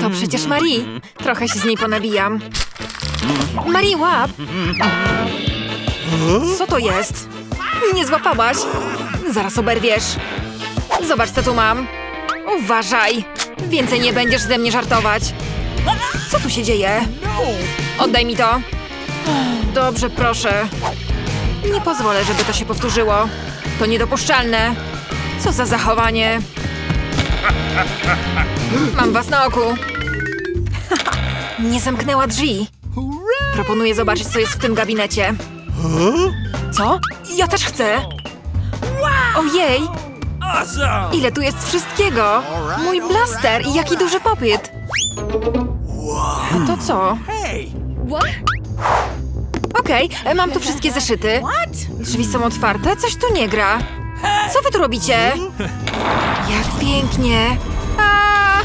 To przecież Marie. Trochę się z niej ponabijam. Marie, łap! Co to jest? Nie złapałaś? Zaraz oberwiesz. Zobacz, co tu mam. Uważaj. Więcej nie będziesz ze mnie żartować. Co tu się dzieje? Oddaj mi to. Dobrze, proszę. Nie pozwolę, żeby to się powtórzyło. To niedopuszczalne. Co za zachowanie. Mam was na oku. Nie zamknęła drzwi. Proponuję zobaczyć, co jest w tym gabinecie. Co? Ja też chcę. Ojej, ile tu jest wszystkiego. Mój blaster i jaki duży popyt. A to co? Okej, e, mam tu wszystkie zeszyty. Drzwi są otwarte, coś tu nie gra. Co wy tu robicie? Jak pięknie. A!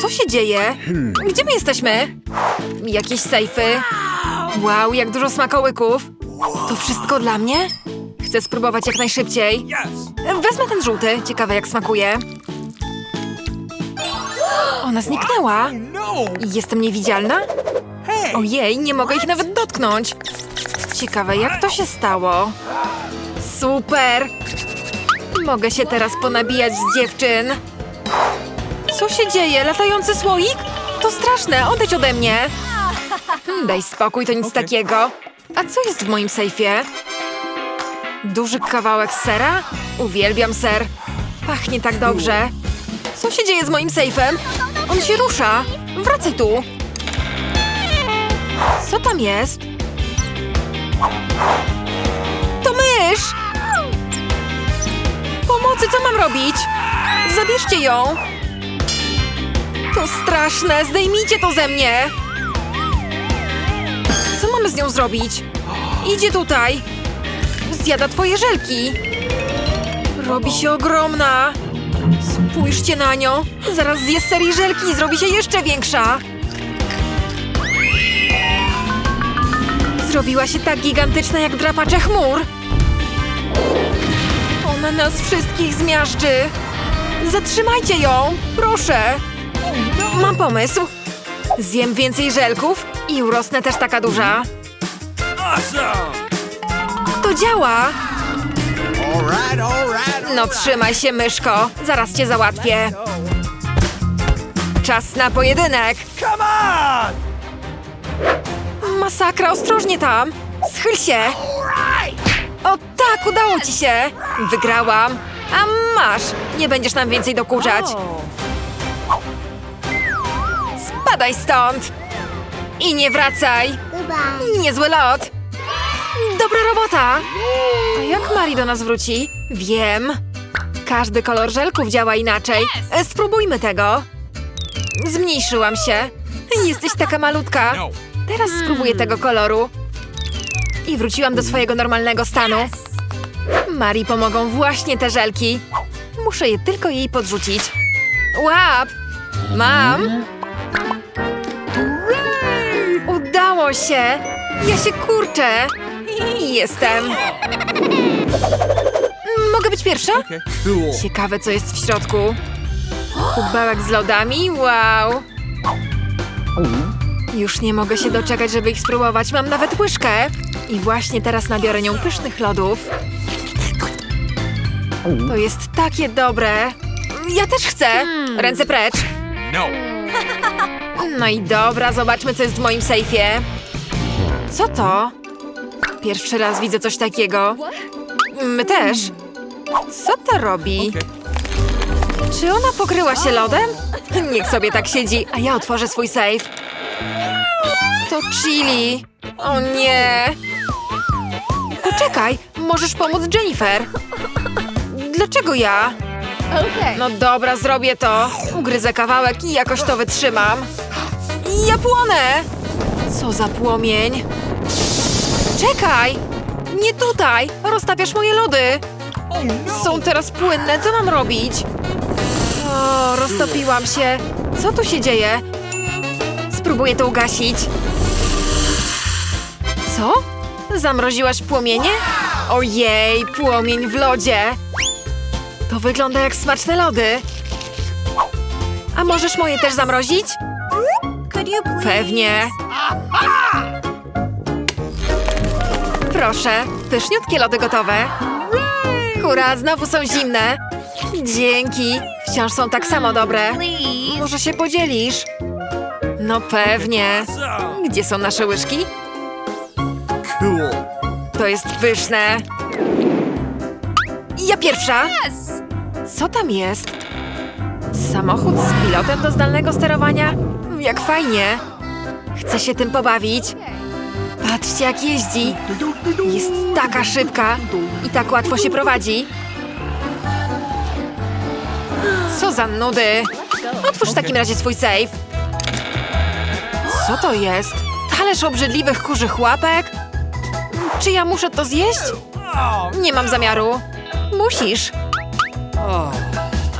Co się dzieje? Gdzie my jesteśmy? Jakieś sejfy. Wow, jak dużo smakołyków. To wszystko dla mnie? Chcę spróbować jak najszybciej. Wezmę ten żółty, ciekawe jak smakuje. Ona zniknęła. Jestem niewidzialna? Ojej, nie mogę ich nawet dotknąć. Ciekawe, jak to się stało. Super! Mogę się teraz ponabijać z dziewczyn. Co się dzieje? Latający słoik? To straszne, odejdź ode mnie. Hmm, Daj spokój, to nic takiego. A co jest w moim sejfie? Duży kawałek sera? Uwielbiam ser. Pachnie tak dobrze. Co się dzieje z moim sejfem? On się rusza. Wracaj tu. Co tam jest? To mysz! Pomocy, co mam robić? Zabierzcie ją! To straszne, zdejmijcie to ze mnie! Co mamy z nią zrobić? Idzie tutaj! Zjada twoje żelki! Robi się ogromna! Spójrzcie na nią! Zaraz zje serii żelki i zrobi się jeszcze większa! Zrobiła się tak gigantyczna jak drapacze chmur. Ona nas wszystkich zmiażdży. Zatrzymajcie ją, proszę. Mam pomysł. Zjem więcej żelków i urosnę też taka duża. To działa. No trzymaj się, myszko. Zaraz cię załatwię. Czas na pojedynek. Masakra, ostrożnie tam! Schyl się! O tak, udało ci się! Wygrałam! A masz! Nie będziesz nam więcej dokuczać! Spadaj stąd! I nie wracaj! Niezły lot! Dobra robota! A jak Mari do nas wróci? Wiem! Każdy kolor żelków działa inaczej. Spróbujmy tego! Zmniejszyłam się. Jesteś taka malutka. No! Teraz spróbuję tego koloru. I wróciłam do swojego normalnego stanu. Marii pomogą właśnie te żelki. Muszę je tylko jej podrzucić. Łap! Mam! Udało się! Ja się kurczę! Jestem! Mogę być pierwsza? Ciekawe, co jest w środku. Kubełek z lodami? Wow! Już nie mogę się doczekać, żeby ich spróbować. Mam nawet łyżkę. I właśnie teraz nabiorę nią pysznych lodów. To jest takie dobre. Ja też chcę. Ręce precz. No! No i dobra, zobaczmy, co jest w moim sejfie. Co to? Pierwszy raz widzę coś takiego. My też. Co to robi? Czy ona pokryła się lodem? Niech sobie tak siedzi, a ja otworzę swój safe. To chili. O nie. Poczekaj, możesz pomóc Jennifer. Dlaczego ja? No dobra, zrobię to. Ugryzę kawałek i jakoś to wytrzymam. Ja płonę! Co za płomień. Czekaj! Nie tutaj! Roztapiasz moje lody! Oh no! Są teraz płynne, co mam robić? O, roztopiłam się. Co tu się dzieje? Spróbuję to ugasić. Co? Zamroziłaś płomienie? Ojej, płomień w lodzie. To wygląda jak smaczne lody. możesz moje też zamrozić? Pewnie. Proszę, pyszniutkie lody gotowe. Hurra, znowu są zimne. Dzięki. Wciąż są tak samo dobre. Może się podzielisz? No pewnie. Gdzie są nasze łyżki? Cool. To jest pyszne. Ja pierwsza. Yes. Co tam jest? Samochód z pilotem do zdalnego sterowania? Jak fajnie! Chcę się tym pobawić. Patrzcie, jak jeździ. Jest taka szybka i tak łatwo się prowadzi. Co za nudy! Otwórz w takim razie swój safe. Co to jest? Talerz obrzydliwych kurzych łapek? Czy ja muszę to zjeść? Nie mam zamiaru. Musisz.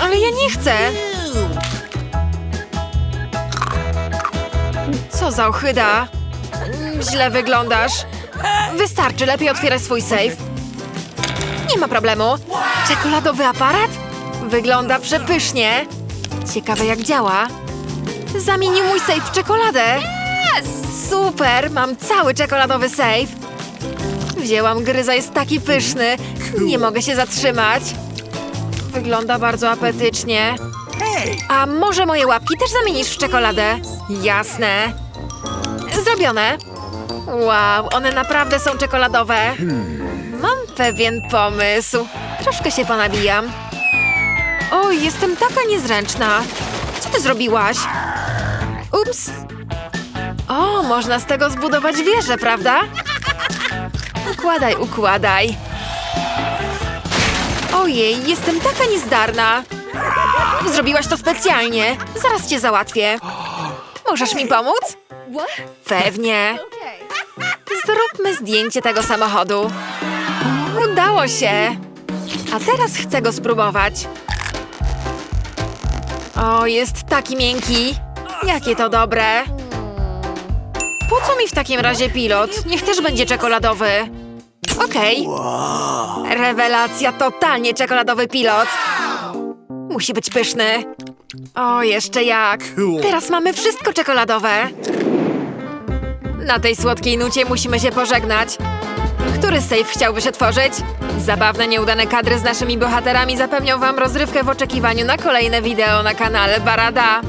Ale ja nie chcę. Co za ochyda. Źle wyglądasz. Wystarczy, lepiej otwieraj swój safe. Nie ma problemu. Czekoladowy aparat? Wygląda przepysznie. Ciekawe jak działa. Zamienił mój safe w czekoladę. Super, mam cały czekoladowy safe. Wzięłam gryza, jest taki pyszny. Nie mogę się zatrzymać. Wygląda bardzo apetycznie. A może moje łapki też zamienisz w czekoladę? Jasne. Zrobione. Wow, one naprawdę są czekoladowe. Mam pewien pomysł. Troszkę się ponabijam. O, jestem taka niezręczna. Co ty zrobiłaś? Ups. O, można z tego zbudować wieżę, prawda? Układaj, układaj. Ojej, jestem taka niezdarna. Zrobiłaś to specjalnie. Zaraz cię załatwię. Możesz mi pomóc? Pewnie. Zróbmy zdjęcie tego samochodu. Udało się. A teraz chcę go spróbować. O, jest taki miękki. Jakie to dobre. Po co mi w takim razie pilot? Niech też będzie czekoladowy. Okej. Rewelacja, totalnie czekoladowy pilot. Musi być pyszny. O, jeszcze jak. Teraz mamy wszystko czekoladowe. Na tej słodkiej nucie musimy się pożegnać. Który safe chciałbyś otworzyć? Zabawne, nieudane kadry z naszymi bohaterami zapewnią wam rozrywkę w oczekiwaniu na kolejne wideo na kanale Barada.